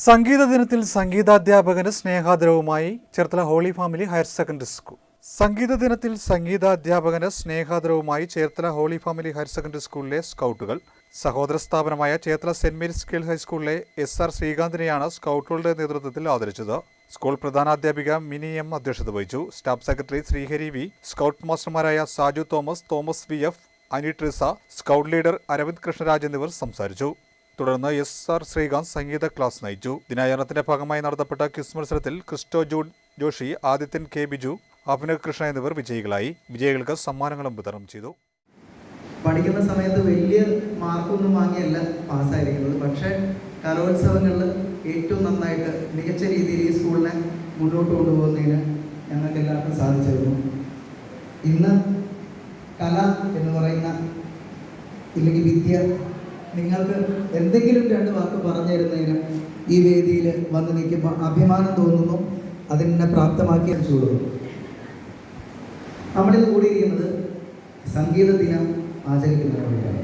സംഗീത ദിനത്തിൽ സംഗീതാധ്യാപകന് സ്നേഹാദരവുമായി Cherthala holy family higher secondary school. സംഗീത ദിനത്തിൽ സംഗീതാധ്യാപകന് സ്നേഹാദരവുമായി Cherthala holy family higher secondary സ്കൂളിലെ സ്കൗട്ടുകൾ. സഹോദര സ്ഥാപനമായ ചേർത്തല സെന്റ് മേരീസ് ഗേൾസ് ഹൈസ്കൂളിലെ എസ് ആർ ശ്രീകാന്തിനെയാണ് സ്കൗട്ടുകളുടെ നേതൃത്വത്തിൽ ആദരിച്ചത്. സ്കൂൾ പ്രധാനാധ്യാപിക മിനി എം അധ്യക്ഷത വഹിച്ചു. Staff secretary Srihari V scout മാസ്റ്റർമാരായ Saju Thomas Thomas V F Ani Trisa scout leader Aravind Krishnaraj എന്നിവർ സംസാരിച്ചു. തുടർന്ന് എസ് ആർ ശ്രീകാന്ത് സംഗീത ക്ലാസ് നയിച്ചു. ദിനാചരണത്തിന്റെ ഭാഗമായി നടത്തപ്പെട്ട ക്വിസ് മത്സരത്തിൽ Christo June Joshi Adithyan K Biju Abhinav Krishna എന്നിവർ വിജയികളായി. വിജയികൾക്ക് സമ്മാനങ്ങളും വിതരണം ചെയ്തു. പഠിക്കുന്ന സമയത്ത് വലിയ മാർക്കൊന്നും വാങ്ങിയല്ല പാസ്സായിരിക്കുന്നത്. പക്ഷേ കലോത്സവങ്ങളിൽ ഏറ്റവും നന്നായിട്ട് മികച്ച രീതിയിൽ ഈ സ്കൂളിനെ മുന്നോട്ട് കൊണ്ടുപോകുന്നതിന് ഞങ്ങൾക്ക് എല്ലാവർക്കും സാധിച്ചിരുന്നു. ഇന്ന് കല എന്ന് പറയുന്ന ഇല്ലെങ്കിൽ വിദ്യ നിങ്ങൾക്ക് എന്തെങ്കിലും രണ്ട് വാക്ക് പറഞ്ഞു തരുന്നതിന് ഈ വേദിയിൽ വന്ന് നിൽക്കുമ്പോൾ അഭിമാനം തോന്നുന്നു. അതിനെ പ്രാപ്തമാക്കി ചൂടുന്നു നമ്മളിൽ കൂടിയിരിക്കുന്നത് സംഗീത ദിനം ആചരിക്കുന്നതിന് വേണ്ടിയാണ്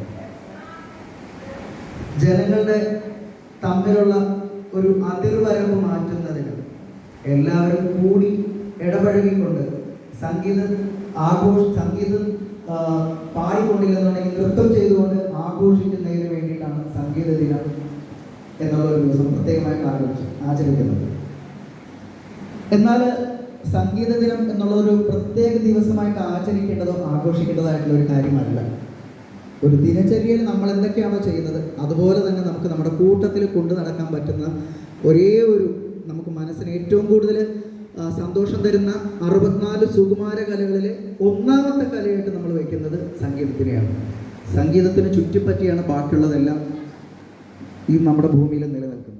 ജനങ്ങളുടെ തമ്മിലുള്ള ഒരു അതിർവരവ് മാറ്റുന്നതിന് എല്ലാവരും കൂടി ഇടപഴകിക്കൊണ്ട് സംഗീതം ആഘോഷ സംഗീതം പാടിക്കൊണ്ടില്ലെന്നുണ്ടെങ്കിൽ നൃത്തം ചെയ്തുകൊണ്ട് ദിനം എന്നുള്ള ഒരു ദിവസം പ്രത്യേകമായി ആഘോഷിച്ചു ആചരിക്കുന്നത്. എന്നാൽ സംഗീത ദിനം എന്നുള്ള ഒരു പ്രത്യേക ദിവസമായിട്ട് ആചരിക്കേണ്ടതോ ആഘോഷിക്കേണ്ടതായിട്ടുള്ള ഒരു കാര്യമല്ല. ഒരു ദിനചര്യയിൽ നമ്മൾ എന്തൊക്കെയാണോ ചെയ്യുന്നത് അതുപോലെ തന്നെ നമുക്ക് നമ്മുടെ കൂട്ടത്തിൽ കൊണ്ടു നടക്കാൻ പറ്റുന്ന ഒരേ ഒരു നമുക്ക് മനസ്സിന് ഏറ്റവും കൂടുതൽ സന്തോഷം തരുന്ന അറുപത്തിനാല് സുകുമാര കലകളിലെ ഒന്നാമത്തെ കലയായിട്ട് നമ്മൾ വയ്ക്കുന്നത് സംഗീതത്തിനെയാണ്. സംഗീതത്തിന് ചുറ്റിപ്പറ്റിയാണ് ബാക്കിയുള്ളതെല്ലാം. ഈ നമ്മുടെ ഭൂമിയിൽ നിലനിൽക്കുന്നത്